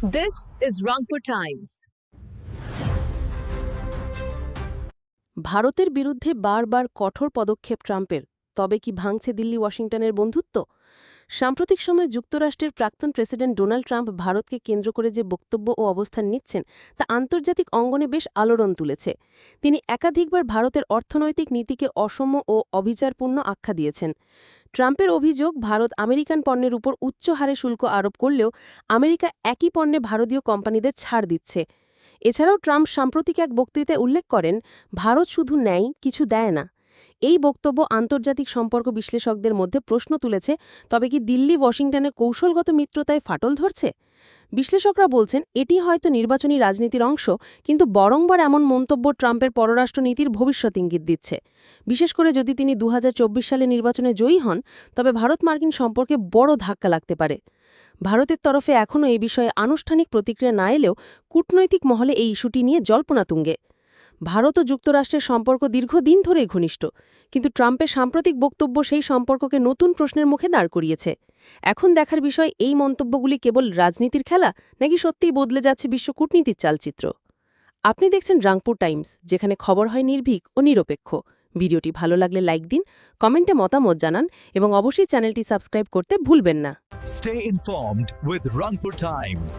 This is Rangpur Times. ভারতের বিরুদ্ধে বারবার কঠোর পদক্ষেপ ট্রাম্পের, তবে কি ভাঙছে দিল্লি ওয়াশিংটনের বন্ধুত্ব? সাম্প্রতিক সময়ে যুক্তরাষ্ট্রের প্রাক্তন প্রেসিডেন্ট ডোনাল্ড ট্রাম্প ভারতকে কেন্দ্র করে যে বক্তব্য ও অবস্থান নিচ্ছেন, তা আন্তর্জাতিক অঙ্গনে বেশ আলোড়ন তুলেছে। তিনি একাধিকবার ভারতের অর্থনৈতিক নীতিকে অসম ও অবিচারপূর্ণ আখ্যা দিয়েছেন। ট্রাম্পের অভিযোগ, ভারত আমেরিকান পণ্যের উপর উচ্চ হারে শুল্ক আরোপ করলেও আমেরিকা একই পণ্যে ভারতীয় কোম্পানিদের ছাড় দিচ্ছে। এছাড়াও ট্রাম্প সাম্প্রতিক এক বক্তৃতায় উল্লেখ করেন, ভারত শুধু নেয় কিছু দেয় না। এই বক্তব্য আন্তর্জাতিক সম্পর্ক বিশ্লেষকদের মধ্যে প্রশ্ন তুলেছে, তবে কি দিল্লি, ওয়াশিংটনের কৌশলগত মিত্রতায় ফাটল ধরছে? বিশ্লেষকরা বলছেন, এটি হয়তো নির্বাচনী রাজনীতির অংশ, কিন্তু বরংবার এমন মন্তব্য ট্রাম্পের পররাষ্ট্রনীতির ভবিষ্যৎ ইঙ্গিত দিচ্ছে। বিশেষ করে যদি তিনি দু হাজার চব্বিশ সালে নির্বাচনে জয়ী হন, তবে ভারত মার্কিন সম্পর্কে বড় ধাক্কা লাগতে পারে। ভারতের তরফে এখনও এই বিষয়ে আনুষ্ঠানিক প্রতিক্রিয়া না এলেও কূটনৈতিক মহলে এই ইস্যুটি নিয়ে জল্পনা তুঙ্গে। ভারত ও যুক্তরাষ্ট্রের সম্পর্ক দীর্ঘদিন ধরেই ঘনিষ্ঠ, কিন্তু ট্রাম্পের সাম্প্রতিক বক্তব্য সেই সম্পর্ককে নতুন প্রশ্নের মুখে দাঁড় করিয়েছে। এখন দেখার বিষয়, এই মন্তব্যগুলি কেবল রাজনীতির খেলা নাকি সত্যিই বদলে যাচ্ছে বিশ্ব কূটনীতির চালচিত্র? আপনি দেখছেন রাংপুর টাইমস, যেখানে খবর হয় নির্ভীক ও নিরপেক্ষ। ভিডিওটি ভালো লাগলে লাইক দিন, কমেন্টে মতামত জানান এবং অবশ্যই চ্যানেলটি সাবস্ক্রাইব করতে ভুলবেন না। Stay informed with Rangpur Times.